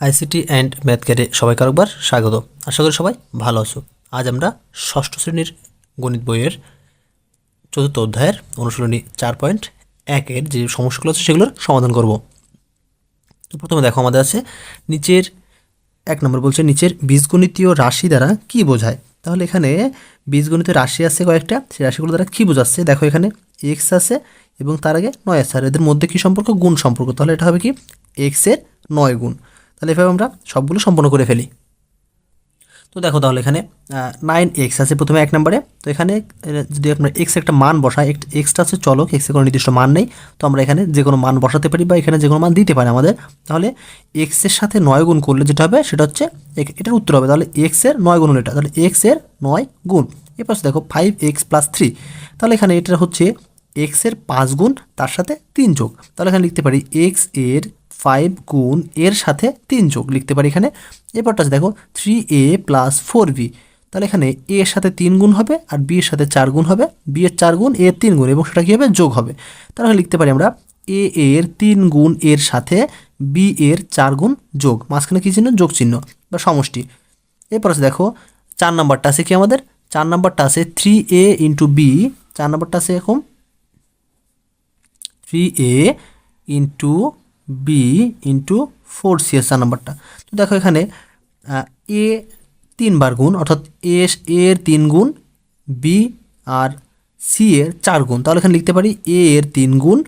ICT and math ক্যারে সবাইকে আরেকবার স্বাগত। আশা করি সবাই ভালো আছো। আজ আমরা ষষ্ঠ শ্রেণির গণিত বইয়ের চতুর্থ অধ্যায়ের অনুশীলনী চার পয়েন্ট একের যে সমস্যাগুলো আছে সেগুলোর সমাধান করব। তো প্রথমে দেখো আমাদের আছে নিচের, এক নম্বর বলছে নিচের বীজগণিতীয় রাশি দ্বারা কি বোঝায়? তাহলে এখানে বীজগণিতীয় রাশি আছে কয়েকটা, সেই রাশিগুলো দ্বারা কী বোঝাচ্ছে? দেখো এখানে এক্স আছে এবং তার আগে নয় আছে। আর এদের মধ্যে কী সম্পর্ক? গুণ সম্পর্ক। তাহলে এটা হবে কি? এক্সের নয় গুণ। তাহলে এভাবে আমরা সবগুলো সম্পন্ন করে ফেলি। তো দেখো তাহলে এখানে নাইন এক্স আছে প্রথমে এক নম্বরে। তো এখানে যদি আপনার এক্স একটা মান বসায় এক্সটা হচ্ছে চলক এক্সের কোনো নির্দিষ্ট মান নেই। তো আমরা এখানে যে কোনো মান বসাতে পারি বা এখানে যে কোনো মান দিতে পারি আমাদের। তাহলে এক্সের সাথে নয় গুণ করলে যেটা হবে, সেটা হচ্ছে এটার উত্তর হবে। তাহলে এক্সের নয় গুণ এটা, তাহলে এক্সের নয় গুণ। এরপর দেখো ফাইভ এক্স প্লাস থ্রি তাহলে এখানে এটা হচ্ছে এক্সের পাঁচ গুণ, তার সাথে তিন যোগ। তাহলে এখানে লিখতে পারি এক্সের ফাইভ গুণ এর সাথে তিন যোগ লিখতে পারি এখানে। এরপরটা আছে দেখো three A plus four B তাহলে এখানে এ এর সাথে তিন গুণ হবে আর বি এর সাথে চার গুণ হবে। বি এর চার গুণ এ এর তিন গুণ এবং সেটা কী হবে যোগ হবে? তাহলে লিখতে পারি আমরা এ এর তিন গুণ এর সাথে বি এর চার গুণ যোগ। মাঝখানে কী চিহ্ন? যোগ চিহ্ন বা সমষ্টি। এরপর আছে দেখো, চার নাম্বারটা আছে কি আমাদের? চার নাম্বারটা আছে থ্রি এ ইন্টু বি চার নাম্বারটা আছে এরকম? Three A into B into four C S নাম্বারটা তো দেখো এখানে এ তিনবার গুণ, অর্থাৎ এ এর তিন গুণ বি আর সি এর চার গুণ। তাহলে এখানে লিখতে পারি এ এর তিন গুণ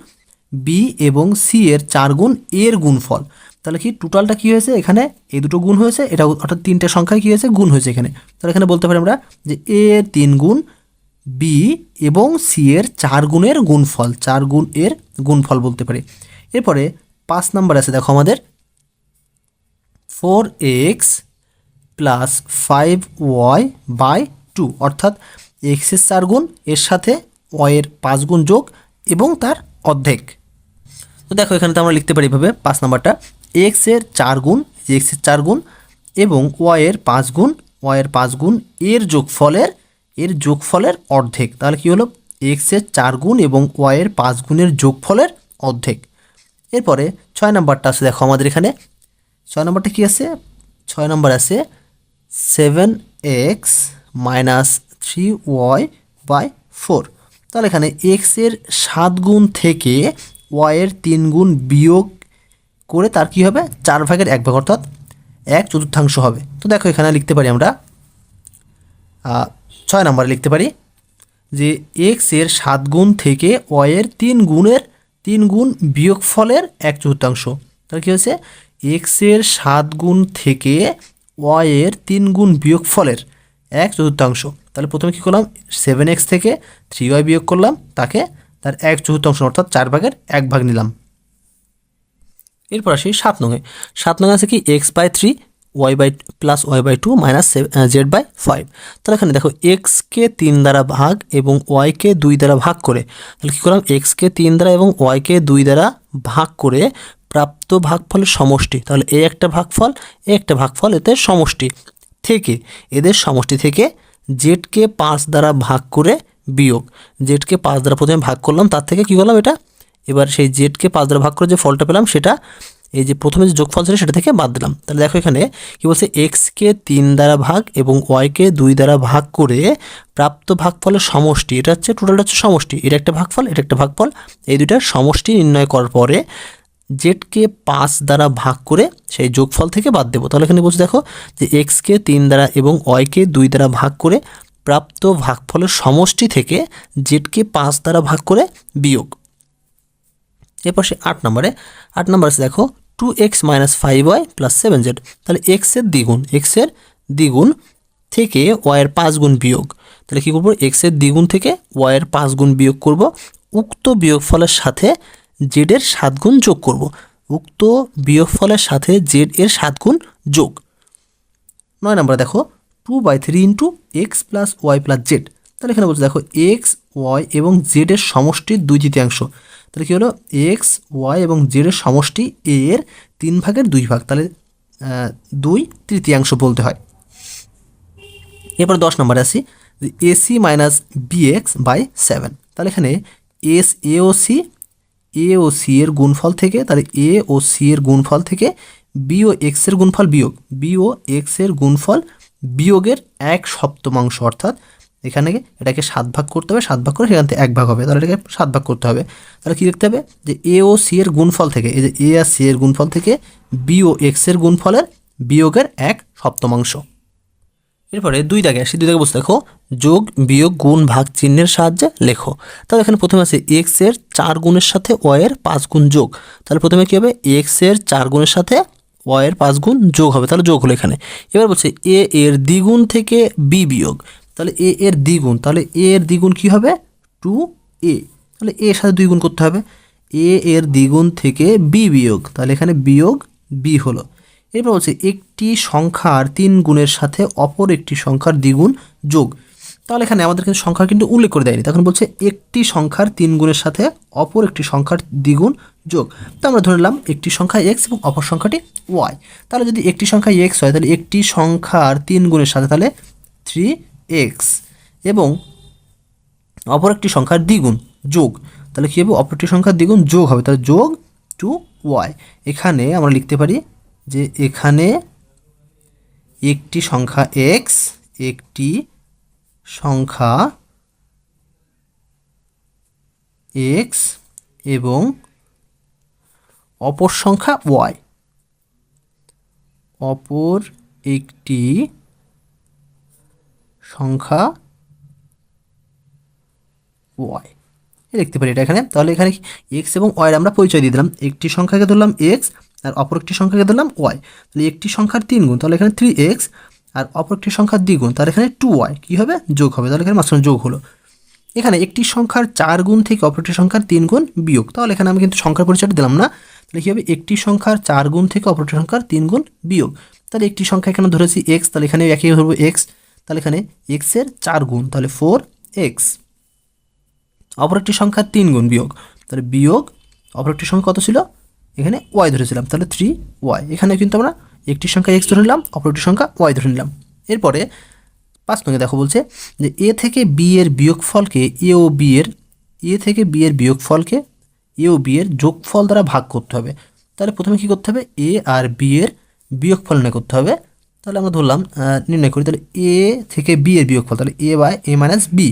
বি এবং সি এর চার গুণ এর গুণফল। তাহলে কি টোটালটা কি হয়েছে এখানে? এই দুটো গুণ হয়েছে, এটা অর্থাৎ তিনটে সংখ্যায় কি হয়েছে? গুণ হয়েছে এখানে। তাহলে এখানে বলতে পারি আমরা যে এ এর তিন গুণ বি এবং সি এর চার গুণের গুণফল, চার গুণ এর গুণফল বলতে পারি। এরপরে পাঁচ নাম্বার আছে, দেখো আমাদের। Four X plus five Y by two অর্থাৎ এক্সের চার গুণ, এর সাথে ওয়াইয়ের পাঁচ গুণ যোগ এবং তার অর্ধেক। তো দেখো, এখানে তো আমরা লিখতে পারি এভাবে, পাঁচ নাম্বারটা। এক্সের চার গুণ এক্সের চার গুণ, এবং ওয়াইয়ের পাঁচ গুণ ওয়াইয়ের পাঁচ গুণ, এর যোগফলের এর যোগফলের অর্ধেক। তাহলে কি হলো? এক্সের চার গুণ এবং ওয়াইয়ের পাঁচ গুণের যোগফলের অর্ধেক। এরপরে ছয় নম্বরটা আছে, দেখো আমাদের এখানে। ছয় নম্বরটা কী আছে? ছয় নম্বর আছে seven X minus three Y by four তাহলে এখানে এক্সের সাত গুণ থেকে ওয়াইয়ের তিন গুণ বিয়োগ করে তার কি হবে? চার ভাগের এক ভাগ, অর্থাৎ এক চতুর্থাংশ হবে। তো দেখো এখানে লিখতে পারি আমরা ছয় নম্বরে লিখতে পারি যে এক্সের সাত গুণ থেকে ওয়ের তিন গুণের তিন গুণ বিয়োগফলের এক চতুর্থাংশ। তাহলে কী হয়েছে? এক্সের সাত গুণ থেকে ওয়ের তিন গুণ বিয়োগফলের এক চতুর্থাংশ। তাহলে প্রথমে কী করলাম? সেভেন এক্স থেকে থ্রি ওয়াই বিয়োগ করলাম, তাকে তার এক চতুর্থাংশ অর্থাৎ চার ভাগের এক ভাগ নিলাম। এরপর আসি সাত নঙে সাত নঙে আছে কি? X by three Y by plus Y by two minus Z by five তাহলে এখানে দেখো এক্সকে তিন দ্বারা ভাগ এবং ওয়াইকে দুই দ্বারা ভাগ করে, তাহলে কী করলাম? এক্সকে তিন দ্বারা এবং ওয়াইকে দুই দ্বারা ভাগ করে প্রাপ্ত ভাগফলের সমষ্টি, তাহলে এ একটা ভাগফল এ একটা ভাগফল, এতে সমষ্টি থেকে, এদের সমষ্টি থেকে জেডকে পাঁচ দ্বারা ভাগ করে বিয়োগ জেডকে পাঁচ দ্বারা প্রথমে ভাগ করলাম, তার থেকে কী করলাম এটা? এবার সেই জেডকে পাঁচ দ্বারা ভাগ করে যে ফলটা পেলাম, সেটা এই যে প্রথমে যে যোগফল ছিল সেটা থেকে বাদ দিলাম। তাহলে দেখো এখানে কি বলছে এক্সকে তিন দ্বারা ভাগ এবং ওয়াইকে দুই দ্বারা ভাগ করে প্রাপ্ত ভাগফলের সমষ্টি, এটা হচ্ছে টোটালটা হচ্ছে সমষ্টি, এটা একটা ভাগফল, এটা একটা ভাগফল, এই দুইটার সমষ্টি নির্ণয় করার পরে জেডকে পাঁচ দ্বারা ভাগ করে সেই যোগফল থেকে বাদ দেবো। তাহলে এখানে বলছে দেখো যে এক্সকে তিন দ্বারা এবং ওয়াইকে দুই দ্বারা ভাগ করে প্রাপ্ত ভাগফলের সমষ্টি থেকে জেডকে পাঁচ দ্বারা ভাগ করে বিয়োগ। এরপর সে আট নম্বরে, আট নম্বর আছে দেখো two X minus five Y plus seven Z তাহলে এক্সের দ্বিগুণ এক্সের দ্বিগুণ থেকে ওয়াইয়ের পাঁচ গুণ বিয়োগ। তাহলে কী করব? এক্সের দ্বিগুণ থেকে ওয়াইয়ের পাঁচ গুণ বিয়োগ করব। উক্ত বিয়োগফলের সাথে জেডের সাত গুণ যোগ করব। উক্ত বিয়োগফলের সাথে জেড এর সাত গুণ যোগ। নয় নম্বরে দেখো two by three into X plus Y plus Z তাহলে এখানে বলছে দেখো এক্স ওয়াই এবং জেডের সমষ্টির দুই তৃতীয়াংশ তাহলে কী হলো? এক্স ওয়াই এবং জেডের সমষ্টি এ এর তিন ভাগের দুই ভাগ। তাহলে দুই তৃতীয়াংশ বলতে হয়। এরপর দশ নম্বরে আসি। যে AC minus BX by seven তাহলে এখানে এস এ ও সি এ ও সি এর গুণফল থেকে, তাহলে এ ও সি এর গুণফল থেকে বি ও এক্সের গুণফল বিয়োগ। বি ও এক্সের গুণফল বিয়োগের এক সপ্তমাংশ, অর্থাৎ এখানে এটাকে সাত ভাগ করতে হবে, সাত ভাগ করে সেখান থেকে এক ভাগ হবে। তাহলে এটাকে সাত ভাগ করতে হবে। তাহলে কী দেখতে হবে? যে এ ও সি এর গুণফল থেকে, এই যে এ আর সি এর গুণফল থেকে বি ও এক্সের গুণফলের বিয়োগের এক সপ্তমাংশ। এরপরে দুই দাগে আসি, দুই দাগে বসে দেখো, যোগ, বিয়োগ, গুণ, ভাগ, চিহ্নের সাহায্যে লেখো। তাহলে এখানে প্রথমে আছে এক্সের চার গুণের সাথে ওয়াই এর পাঁচ গুণ যোগ। তাহলে প্রথমে কী হবে? এক্সের চার গুণের সাথে ওয়াই এর পাঁচ গুণ যোগ হবে। তাহলে যোগ হলো এখানে। এবার বলছে এ এর দ্বিগুণ থেকে বি বিয়োগ। তাহলে এ এর দ্বিগুণ, তাহলে এ এর দ্বিগুণ কী হবে? টু এ তাহলে এর সাথে দুই গুণ করতে হবে। এ এর দ্বিগুণ থেকে বি বিয়োগ, তাহলে এখানে বিয়োগ বি হলো। এরপর বলছে একটি সংখ্যার তিন গুণের সাথে অপর একটি সংখ্যার দ্বিগুণ যোগ। তাহলে এখানে আমাদের কিন্তু সংখ্যা কিন্তু উল্লেখ করে দেয়নি। তখন বলছে একটি সংখ্যার তিন গুণের সাথে অপর একটি সংখ্যার দ্বিগুণ যোগ। তো আমরা ধরে নিলাম একটি সংখ্যা এক্স এবং অপর সংখ্যাটি ওয়াই তাহলে যদি একটি সংখ্যা এক্স হয়, তাহলে একটি সংখ্যার তিন গুণের সাথে তাহলে থ্রি এক্স এবং অপর একটি সংখ্যার দ্বিগুণ যোগ। তাহলে কী হবে? অপর একটি সংখ্যার দ্বিগুণ যোগ হবে। তাহলে যোগ টু ওয়াই এখানে আমরা লিখতে পারি যে এখানে একটি সংখ্যা এক্স একটি সংখ্যা এক্স এবং অপর সংখ্যা ওয়াই অপর একটি সংখ্যা ওয়াই দেখতে পারি এটা এখানে। তাহলে এখানে এক্স এবং ওয়াইয়ের আমরা পরিচয় দিয়ে দিলাম। একটি সংখ্যাকে ধরলাম এক্স আর অপর একটি সংখ্যাকে ধরলাম ওয়াই তাহলে একটি সংখ্যার তিন গুণ, তাহলে এখানে থ্রি এক্স আর অপর একটি সংখ্যার দ্বিগুণ তাহলে এখানে টু ওয়াই কী হবে? যোগ হবে। তাহলে এখানে মাঝখানে যোগ হলো। এখানে একটি সংখ্যার চার গুণ থেকে অপর একটি সংখ্যার তিন গুণ বিয়োগ। তাহলে এখানে আমি কিন্তু সংখ্যার পরিচয়টা দিলাম না। তাহলে কী হবে? একটি সংখ্যার চার গুণ থেকে অপর একটি সংখ্যার তিন গুণ বিয়োগ। তাহলে একটি সংখ্যা এখানে ধরেছি এক্স তাহলে এখানে একই ধরবো এক্স তাহলে এখানে এক্সের চার গুণ, তাহলে ফোর এক্স অপর একটি সংখ্যার তিন গুণ বিয়োগ, তাহলে বিয়োগ অপর একটি সংখ্যা কত ছিল? এখানে ওয়াই ধরেছিলাম, তাহলে থ্রি ওয়াই এখানে কিন্তু আমরা একটি সংখ্যা এক্স ধরে নিলাম, অপর একটি সংখ্যা ওয়াই ধরে নিলাম। এরপরে পাঁচ নঙ্গে দেখো বলছে যে এ থেকে বি এর বিয়োগফলকে এ ও বি এর এ থেকে বি এর বিয়োগফলকে এ ও বি এর যোগফল দ্বারা ভাগ করতে হবে। তাহলে প্রথমে কী করতে হবে? এ আর বি এর বিয়োগফল নির্ণয় করতে হবে। তাহলে আমরা ধরলাম নির্ণয় করি, তাহলে এ থেকে বি এর বিয়োগফল, তাহলে A by A minus B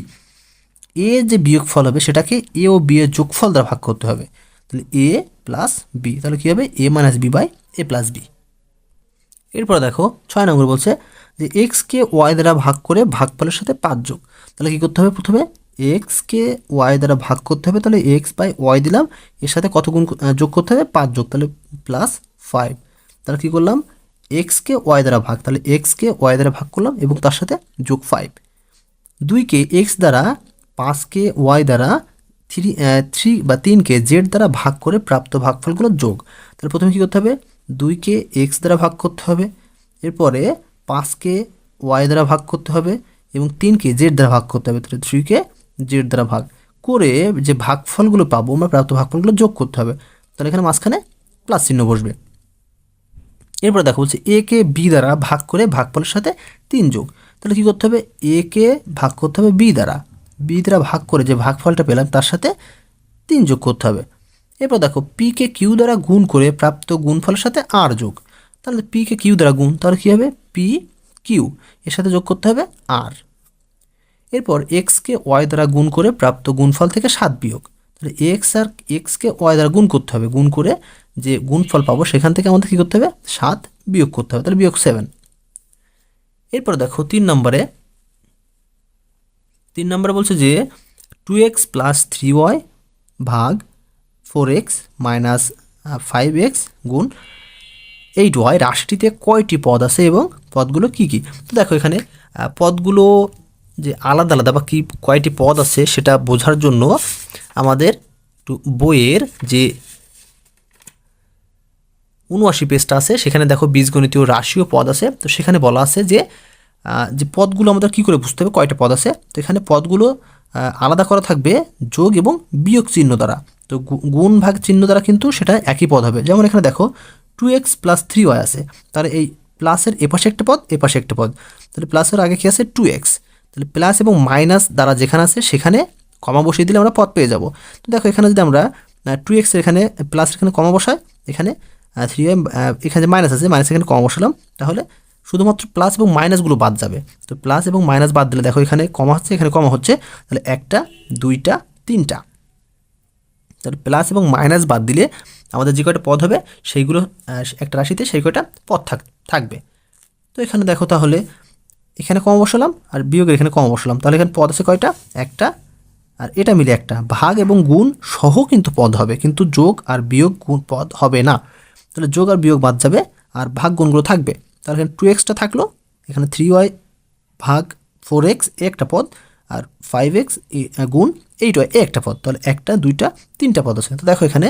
এ যে বিয়োগফল হবে, সেটাকে এ ও বি এর যোগফল দ্বারা ভাগ করতে হবে। তাহলে এ প্লাস বি তাহলে কী হবে? A minus B by A plus B এরপর দেখো, ছয় নম্বর বলছে যে এক্সকে ওয়াই দ্বারা ভাগ করে ভাগফলের সাথে পাঁচ যোগ। তাহলে কী করতে হবে প্রথমে? এক্সকে ওয়াই দ্বারা ভাগ করতে হবে, তাহলে এক্স বাই ওয়াই দিলাম, এর সাথে কত গুণ যোগ করতে হবে? পাঁচ যোগ, তাহলে প্লাস ফাইভ তাহলে কী করলাম? এক্সকে ওয়াই দ্বারা ভাগ, তাহলে এক্সকে ওয়াই দ্বারা ভাগ করলাম এবং তার সাথে যোগ ফাইভ দুইকে এক্স দ্বারা পাঁচকে ওয়াই দ্বারা থ্রি থ্রি বা তিনকে জেড দ্বারা ভাগ করে প্রাপ্ত ভাগফলগুলো যোগ। তাহলে প্রথমে কী করতে হবে? দুইকে এক্স দ্বারা ভাগ করতে হবে। এরপরে পাঁচকে ওয়াই দ্বারা ভাগ করতে হবে এবং তিনকে জেড দ্বারা ভাগ করতে হবে। তাহলে থ্রিকে জেড দ্বারা ভাগ করে যে ভাগফলগুলো পাবো, আমরা প্রাপ্ত ভাগফলগুলো যোগ করতে হবে। তাহলে এখানে মাঝখানে প্লাস চিহ্ন বসবে। এরপর দেখো বলছে এ কে বি দ্বারা ভাগ করে ভাগফলের সাথে তিন যোগ। তাহলে কী করতে হবে? এ কে ভাগ করতে হবে বি দ্বারা। বি দ্বারা ভাগ করে যে ভাগফলটা পেলাম, তার সাথে তিন যোগ করতে হবে। এরপর দেখো পি কে কিউ দ্বারা গুণ করে প্রাপ্ত গুণফলের সাথে আর যোগ। তাহলে পি কে কিউ দ্বারা গুণ, তাহলে কী হবে? পি কিউ এর সাথে যোগ করতে হবে আর এরপর এক্সকে ওয়াই দ্বারা গুণ করে প্রাপ্ত গুণফল থেকে সাত বিয়োগ। তাহলে এক্স আর এক্সকে ওয়াই দ্বারা গুণ করতে হবে। গুণ করে যে গুণফল পাবো সেখান থেকে আমাদের কী করতে হবে? সাত বিয়োগ করতে হবে, তাহলে বিয়োগ সেভেন এরপর দেখো তিন নম্বরে তিন নম্বরে বলছে যে two X plus three Y ভাগ four X minus five X গুণ এইট ওয়াই রাশিটিতে কয়টি পদ আছে এবং পদগুলো কি কি? তো দেখো এখানে পদগুলো যে আলাদা আলাদা বা কী কয়টি পদ আছে সেটা বোঝার জন্য আমাদের বইয়ের যে উনআশি পেজটা আছে, সেখানে দেখো বীজগণিতীয় রাশি ও পদ আছে। তো সেখানে বলা আছে যে যে পদগুলো আমাদের কী করে বুঝতে হবে, কয়টা পদ আছে? তো এখানে পদগুলো আলাদা করা থাকবে যোগ এবং বিয়োগ চিহ্ন দ্বারা। তো গুণ ভাগ চিহ্ন দ্বারা কিন্তু সেটা একই পদ হবে। যেমন এখানে দেখো, two X plus three Y আছে। তাহলে এই প্লাসের এপাশে একটা পদ, এপাশে একটা পদ। তাহলে প্লাসের আগে কী আছে? Two X. তাহলে প্লাস এবং মাইনাস দ্বারা যেখানে আছে, সেখানে কমা বসিয়ে দিলে আমরা পদ পেয়ে যাব। তো দেখো এখানে যদি আমরা টু এক্সের এখানে প্লাস এখানে কমা বসাই, এখানে থ্রি ওয়াই এখানে যে মাইনাস আছে মাইনাস এখানে কমা বসালাম। তাহলে শুধুমাত্র প্লাস এবং মাইনাসগুলো বাদ যাবে। তো প্লাস এবং মাইনাস বাদ দিলে দেখো এখানে কমা হচ্ছে, এখানে কমা হচ্ছে। তাহলে একটা, দুইটা, তিনটা। তাহলে প্লাস এবং মাইনাস বাদ দিলে আমাদের যে কয়টা পদ হবে, সেইগুলো একটা রাশিতে সেই কয়টা পদ থাক, থাকবে। তো এখানে দেখো তাহলে এখানে কম বসালাম আর বিয়োগের এখানে কম বসালাম। তাহলে এখানে পদ আছে কয়টা? একটা। আর এটা মিলে একটা। ভাগ এবং গুণ সহ কিন্তু পদ হবে, কিন্তু যোগ আর বিয়োগ গুণ পদ হবে না। তাহলে যোগ আর বিয়োগ বাদ যাবে আর ভাগ গুণগুলো থাকবে। তাহলে এখানে টু এক্সটা থাকল, এখানে থ্রি ওয়াই ভাগ ফোর এক্স একটা পদ, আর ফাইভ এক্স গুণ এইট ওয়াই একটা পদ। তাহলে একটা, দুইটা, তিনটা পদ আছে। তো দেখো এখানে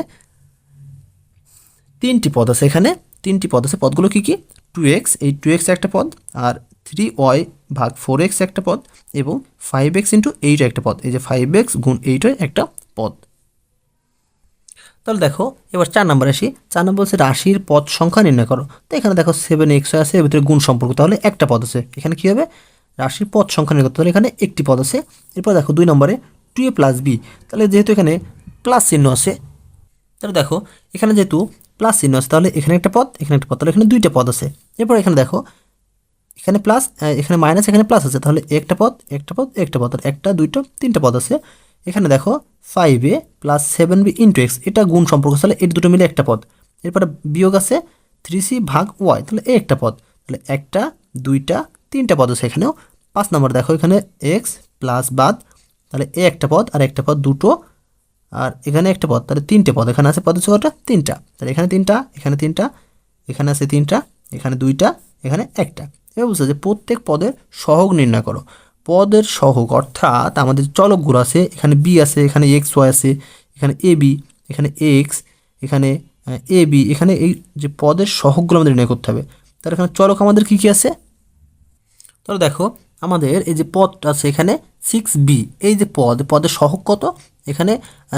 তিনটি পদ আছে এখানে। তিনটি পদ আছে, পদগুলো কী কী? টু এক্স এই টু এক্স একটা পদ, আর থ্রি ওয়াই ভাগ ফোর এক্স একটা পদ, এবং ফাইভ এক্স ইন্টু এইট একটা পদ। এই যে ফাইভ এক্স গুণ এইট একটা পদ। তাহলে দেখো, এবার চার নম্বর আসি। চার নম্বর হচ্ছে রাশির পদ সংখ্যা নির্ণয় করো। তো এখানে দেখো সেভেন এক্স আছে, এর ভিতরে গুণ সম্পর্ক, তাহলে একটা পদ আছে। এখানে কী হবে? রাশির পদ সংখ্যা নির্ণয় করতে তাহলে এখানে একটি পদ আছে। এরপর দেখো দুই নম্বরে টু এ প্লাস বি তাহলে যেহেতু এখানে প্লাস চিহ্ন আছে, তাহলে দেখো এখানে যেহেতু প্লাস চিহ্ন আছে, তাহলে এখানে একটা পদ, এখানে একটা পদ, তাহলে এখানে দুইটা পদ আছে। এরপর এখানে দেখো, এখানে প্লাস এখানে মাইনাস এখানে প্লাস আছে, তাহলে একটা পদ একটা পদ একটা পদ একটা, দুইটা, তিনটা পদ আছে। এখানে দেখো five A plus seven B into X এটা গুণ সম্পর্ক, তাহলে এই দুটো মিলে একটা পদ। এরপরে বিয়োগ আছে থ্রি সি ভাগ ওয়াই তাহলে এ একটা পদ। তাহলে একটা, দুইটা, তিনটা পদ আছে এখানেও। পাঁচ নম্বর দেখো এখানে এক্স প্লাস বাদ, তাহলে এ একটা পদ আর একটা পদ দুটো, আর এখানে একটা পদ, তাহলে তিনটে পদ। এখানে আছে পদ হচ্ছে তিনটা। তাহলে এখানে তিনটা এখানে তিনটা, এখানে আছে তিনটা, এখানে দুইটা, এখানে একটা। এবার বুঝতে যে প্রত্যেক পদের সহগ নির্ণয় করো। পদের সহগ, অর্থাৎ আমাদের চলকগুলো আছে, এখানে বি আছে, এখানে এক্স ওয়াই আছে, এখানে এ বি এখানে এক্স এখানে, এ বি এখানে এই যে পদের সহগগুলো আমাদের নির্ণয় করতে হবে। তাহলে এখানে চলক আমাদের কী কী আছে? তাহলে দেখো, আমাদের এই যে পদটা আছে এখানে সিক্স বি এই যে পদ, পদের সহগ কত? এখানে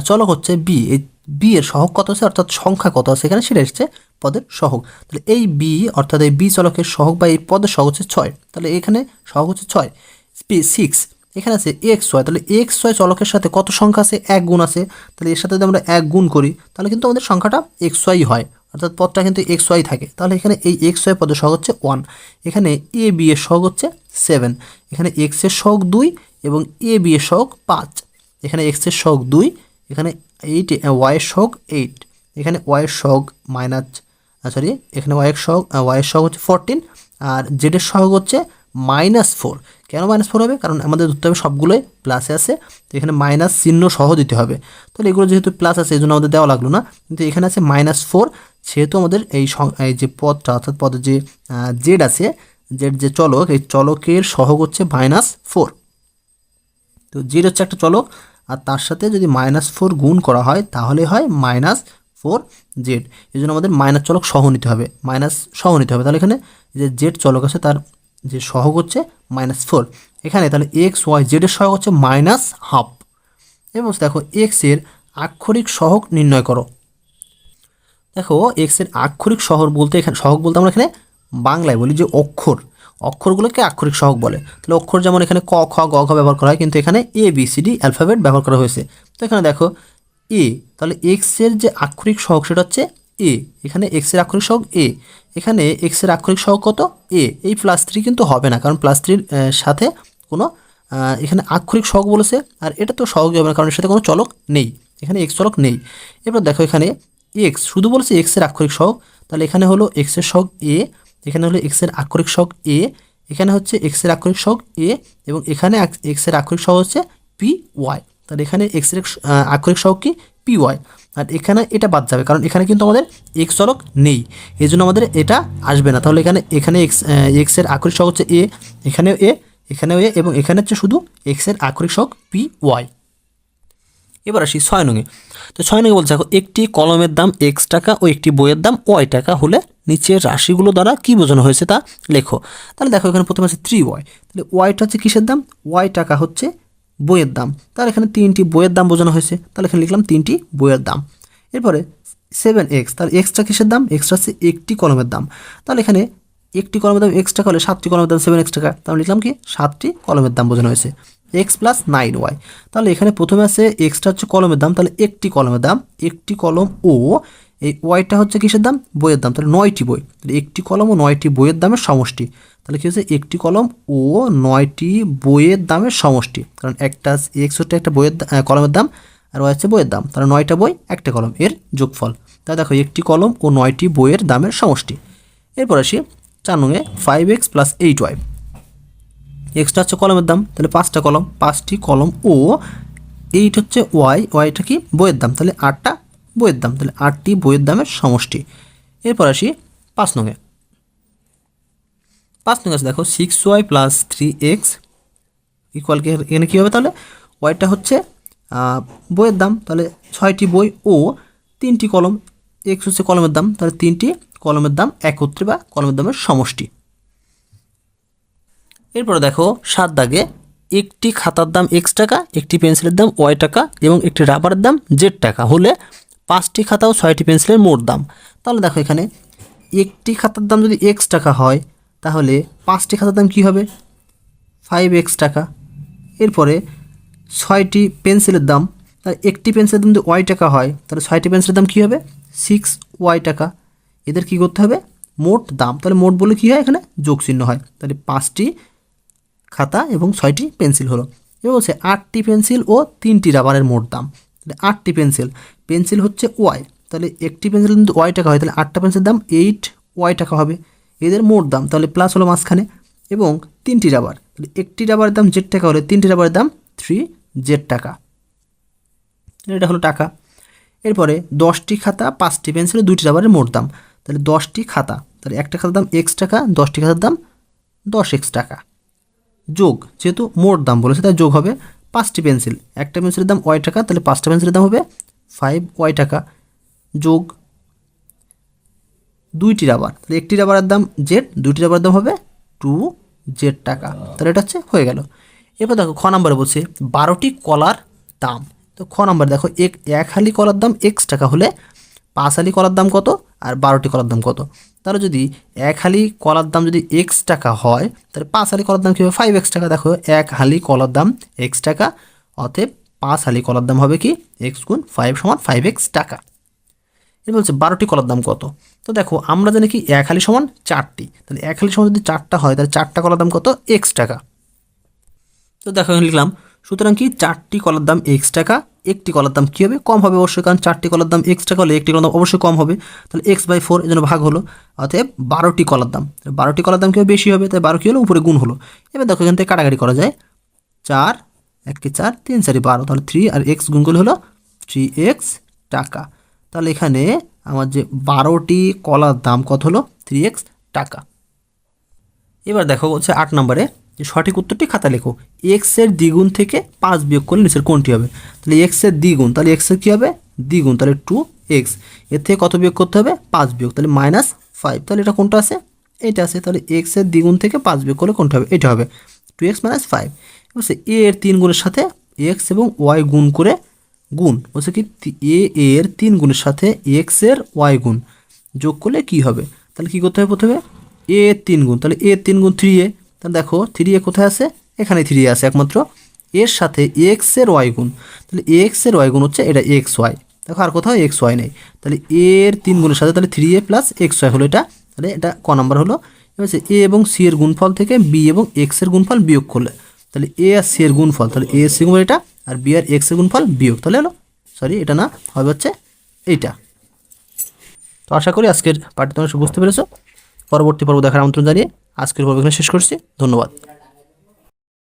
চলক হচ্ছে বি এই বি এর সহগ কত আছে? অর্থাৎ সংখ্যা কত আছে? এখানে সেটা এসছে পদের সহগ। তাহলে এই বি অর্থাৎ এই বি চলকের সহগ বা এই পদের সহগ হচ্ছে ছয়। তাহলে এখানে সহগ হচ্ছে ছয়। সিক্স এখানে আছে এক্স ওয়াই তাহলে এক্স ওয়াই চলকের সাথে কত সংখ্যা আছে? এক গুণ আছে। তাহলে এর সাথে যদি আমরা এক গুণ করি, তাহলে কিন্তু আমাদের সংখ্যাটা এক্স ওয়াই হয়। অর্থাৎ পদটা কিন্তু এক্স ওয়াই থাকে। তাহলে এখানে এই এক্স ওয়াই পদের সহগ হচ্ছে ওয়ান। এখানে এ বি এর সহগ হচ্ছে সেভেন। এখানে এক্সের সহগ দুই এবং এ বি এর সহগ পাঁচ। এখানে এক্সের সহগ দুই, এখানে এইট ওয়াই এর সহগ এইট। এখানে ওয়াই এর সহগ মাইনাস সরি এখানে ওয়াই এর সহগ ওয়াই এর সহগ হচ্ছে ফোরটিন আর জেড এর সহগ হচ্ছে মাইনাস ফোর কেন মাইনাস ফোর হবে? কারণ আমাদের ধরতে হবে সবগুলোই প্লাসে আছে, তো এখানে মাইনাস চিহ্ন সহ দিতে হবে। তাহলে এগুলো যেহেতু প্লাস আছে এই জন্য আমাদের দেওয়া লাগল না। কিন্তু এখানে আছে মাইনাস ফোর সেহেতু আমাদের এই এই যে পদটা, অর্থাৎ পদের যে জেড আছে জেড যে চলক, এই চলকের সহগ হচ্ছে মাইনাস ফোর তো জেড হচ্ছে একটা চলক, আর তার সাথে যদি মাইনাস ফোর গুণ করা হয়, তাহলে হয় মাইনাস ফোর জেড এই জন্য আমাদের মাইনাস চলক সহ নিতে হবে মাইনাস সহ নিতে হবে। তাহলে এখানে যে জেড চলক আছে, তার যে সহগ হচ্ছে মাইনাস ফোর এখানে তাহলে এক্স ওয়াই জেডের সহগ হচ্ছে মাইনাস হাফ এবং দেখো এক্সের আক্ষরিক সহগ নির্ণয় করো। দেখো এক্সের আক্ষরিক শহর বলতে এখানে, সহগ বলতে আমরা এখানে বাংলায় বলি যে অক্ষর। অক্ষরগুলোকে আক্ষরিক সহগ বলে। তাহলে অক্ষর যেমন এখানে ক, খ, গ, ঘ ব্যবহার করা হয়, কিন্তু এখানে A B C D alphabet ব্যবহার করা হয়েছে। তো এখানে দেখো এ তাহলে এক্সের যে আক্ষরিক সহগ সেটা হচ্ছে এ এখানে এক্সের আক্ষরিক সহগ এ এখানে এক্সের আক্ষরিক সহগ কত? এ এই প্লাস থ্রি কিন্তু হবে না, কারণ প্লাস থ্রির সাথে কোনো এখানে আক্ষরিক সহগ বলেছে, আর এটা তো সহগই হবে না, কারণ এর সাথে কোনো চলক নেই, এখানে এক্স চলক নেই। এরপর দেখো এখানে এক্স শুধু বলেছে এক্সের আক্ষরিক সহগ, তাহলে এখানে হলো এক্সের সহগ এ এখানে হলো এক্সের আক্ষরিক সহগ এ এখানে হচ্ছে এক্সের আক্ষরিক সহগ এ এবং এখানে এক্সের আক্ষরিক সহগ হচ্ছে পি ওয়াই তাহলে এখানে এক্সের আক্ষরিক সহগ কি? পি ওয়াই আর এখানে এটা বাদ যাবে, কারণ এখানে কিন্তু আমাদের এক্স চলক নেই। এই জন্য আমাদের এটা আসবে না। তাহলে এখানে এখানে এক্স এক্সের আক্ষরিক সহগ হচ্ছে এ এখানেও এ এখানেও এ, এবং এখানে হচ্ছে শুধু এক্সের আক্ষরিক সহগ পি ওয়াই এবার আসি ছয় নঙে তো ছয় নঙে বলছে, দেখো, একটি কলমের দাম এক্স টাকা ও একটি বইয়ের দাম ওয়াই টাকা হলে নিচের রাশিগুলো দ্বারা কি বোঝানো হয়েছে তা লেখো। তাহলে দেখো এখানে প্রথমে আছে থ্রি ওয়াই তাহলে ওয়াইটা হচ্ছে কিসের দাম? ওয়াই টাকা হচ্ছে বইয়ের দাম। তাহলে এখানে তিনটি বইয়ের দাম বোঝানো হয়েছে। তাহলে এখানে লিখলাম তিনটি বইয়ের দাম। এরপরে সেভেন এক্স তার এক্সট্রা কিসের দাম? এক্সট্রা হচ্ছে একটি কলমের দাম। তাহলে এখানে একটি কলমের দাম এক্স টাকা হলে সাতটি কলমের দাম সেভেন এক্স টাকা। তাহলে লিখলাম কি? সাতটি কলমের দাম বোঝানো হয়েছে। এক্স প্লাস নাইন ওয়াই তাহলে এখানে প্রথমে আছে এক্সটা হচ্ছে কলমের দাম। তাহলে একটি কলমের দাম, একটি কলম ও এই ওয়াইটা হচ্ছে কিসের দাম? বইয়ের দাম। তাহলে নয়টি বই। তাহলে একটি কলম ও নয়টি বইয়ের দামের সমষ্টি। তাহলে কী হচ্ছে একটি কলম ও নয়টি বইয়ের দামের সমষ্টি। কারণ একটা এক্স হচ্ছে একটা বইয়ের কলমের দাম আর ওয়াই হচ্ছে বইয়ের দাম। তাহলে নয়টা বই, একটা কলম। এর যোগফল। তাই দেখো, একটি কলম ও নয়টি বইয়ের দামের সমষ্টি। এরপর আসি চার নঙে five X plus eight Y extra হচ্ছে কলমের দাম। তাহলে পাঁচটা কলম। পাঁচটি কলম ও এইট হচ্ছে ওয়াই ওয়াইটা কি? বইয়ের দাম। তাহলে আটটা বইয়ের দাম, তাহলে আটটি বইয়ের দামের সমষ্টি। এরপর আসি পাঁচ নঙে পাঁচ নঙে আছে, দেখো six Y plus three X equal এখানে কী হবে তাহলে? ওয়াইটা হচ্ছে বইয়ের দাম, তাহলে ছয়টি বই ও তিনটি কলম এক্স হচ্ছে কলমের দাম, তাহলে তিনটি কলমের দাম একত্রে বা কলমের দামের সমষ্টি। এরপরে দেখো, সাত দাগে একটি খাতার দাম এক্স টাকা, একটি পেন্সিলের দাম ওয়াই টাকা এবং একটি রাবারের দাম জেড টাকা। হলে পাঁচটি খাতা ও ছয়টি পেন্সিলের মোট দাম। তাহলে দেখো এখানে একটি খাতার দাম যদি এক্স টাকা হয়, তাহলে পাঁচটি খাতার দাম কী হবে? ফাইভ এক্স টাকা। এরপরে ছয়টি পেন্সিলের দাম, তাহলে একটি পেন্সিলের দাম যদি ওয়াই টাকা হয়, তাহলে ছয়টি পেন্সিলের দাম কী হবে? সিক্স ওয়াই টাকা। এদের কী করতে হবে? মোট দাম। তাহলে মোট বলে কী হয় এখানে? যোগ চিহ্ন হয়। তাহলে পাঁচটি খাতা এবং ছয়টি পেন্সিল হলো। এবং বলছে আটটি পেন্সিল ও তিনটি রাবারের মোট দাম। আটটি পেন্সিল। পেন্সিল হচ্ছে ওয়াই। তাহলে একটি পেন্সিল কিন্তু ওয়াই টাকা হয়, তাহলে আটটা পেন্সিলের দাম এইট ওয়াই টাকা হবে। এদের মোট দাম, তাহলে প্লাস হলো মাঝখানে। এবং তিনটি রাবার তাহলে একটি রাবারের দাম জেড টাকা হলে তিনটি রাবারের দাম থ্রি জেড টাকা। এটা হলো টাকা। এরপরে দশটি খাতা, পাঁচটি পেন্সিল, দুইটি রাবারের মোট দাম। তাহলে দশটি খাতা, তাহলে একটা খাতার দাম এক্স টাকা, দশটি খাতার দাম দশ এক্স টাকা। যোগ, যেহেতু মোট দাম বলেছে, তাই যোগ হবে। পাঁচটি পেন্সিল। একটা পেন্সিলের দাম ওয়াই টাকা, তাহলে পাঁচটা পেন্সিলের দাম হবে ফাইভ ওয়াই টাকা যোগ দুইটি রাবার তাহলে একটি রাবারের দাম জেড দুইটি রাবারের দাম হবে টু জেড টাকা। তাহলে এটা হচ্ছে হয়ে গেল। এরপর দেখো খ নাম্বারে বলছে, বারোটি কলার দাম। তো খ নাম্বার দেখো, এক এক হালি কলার দাম এক্স টাকা হলে পাঁচ হালি কলার দাম কত আর বারোটি কলার দাম কত? তাহলে যদি এক হালি কলার দাম যদি এক্স টাকা হয়, তাহলে পাঁচ হালি কলার দাম কী হবে ফাইভ এক্স টাকা? দেখো, এক হালি কলার দাম এক্স টাকা, অতএব পাঁচ হালি কলার দাম হবে কি? এক্স গুণ ফাইভ সমান ফাইভ এক্স টাকা। এর বলছে বারোটি কলার দাম কত? তো দেখো, আমরা জানি কি এক হালি সমান চারটি। তাহলে এক হালি সমান যদি চারটা হয়, তাহলে চারটা কলার দাম কত? এক্স টাকা। তো দেখো লিখলাম সুতরাং কি চারটি কলার দাম এক্স টাকা, একটি কলার দাম কী হবে? কম হবে অবশ্যই, কারণ চারটি কলার দাম এক্স টাকা হলে একটি কলার দাম অবশ্যই কম হবে। তাহলে এক্স বাই ফোর জন্য ভাগ হলো। অতএব বারোটি কলার দাম। বারোটি কলার দাম কী বেশি হবে। তাই বারো কী হলো? উপরে গুণ হলো। এবার দেখো এখান থেকে কাটাকাটি করা যায়। চার এককে চার, তিন, চারি, বারো। তাহলে থ্রি আর এক্স গুণ করলে হলো থ্রি এক্স টাকা। তাহলে এখানে আমার যে বারোটি কলার দাম কত হলো? থ্রি এক্স টাকা। এবার দেখো হচ্ছে আট নম্বরে। সঠিক উত্তরটি খাতা লেখো। এক্সের দ্বিগুণ থেকে পাঁচ বিয়োগ করলে নিচের কোনটি হবে। তাহলে এক্সের দ্বিগুণ, তাহলে এক্সের কী হবে? দ্বিগুণ, তাহলে টু এক্সের থেকে কত বিয়োগ করতে হবে? পাঁচ বিয়োগ, তাহলে মাইনাস ফাইভ তাহলে এটা কোনটা আছে? এটা আছে, তাহলে এক্সের দ্বিগুণ থেকে পাঁচ বিয়োগ করলে কোনটা হবে? এটা হবে টু এক্স মাইনাস ফাইভ বলছে এ এর তিন গুণের সাথে এক্স এবং ওয়াই গুণ করে গুণ। বলছে কি? এ এর তিন গুণের সাথে এক্সের ওয়াই গুণ। যোগ করলে কি হবে? তাহলে কি করতে হবে প্রথমে? এ এর তিন গুণ, তাহলে এ এর তিন গুণ থ্রি এ। তাহলে দেখো, থ্রি এ কোথায় আছে? এখানে থ্রি আছে একমাত্র। এর সাথে এক্সের ওয়াই গুণ। তাহলে এক্সের ওয়াই গুণ হচ্ছে এটা এক্স ওয়াই দেখো আর কোথাও এক্স ওয়াই নেই। তাহলে এর তিন গুণের সাথে তাহলে three A plus X Y হলো এটা। তাহলে এটা ক নাম্বার হলো? ঠিক আছে এ এবং সি এর গুণফল থেকে বি এবং এক্সের গুণফল বিয়োগ করলে। তাহলে এ আর সি এর গুণফল, তাহলে এ সি গুণ এটা আর বি আর এক্সের গুণফল বিয়োগ। তাহলে হলো? সরি এটা না, হবে হচ্ছে এইটা। তো আশা করি আজকের সব বুঝতে পেরেছ। পরবর্তী পর্ব দেখার আমন্ত্রণ জানিয়ে আজকের পর্ব এখানে শেষ করছি। ধন্যবাদ।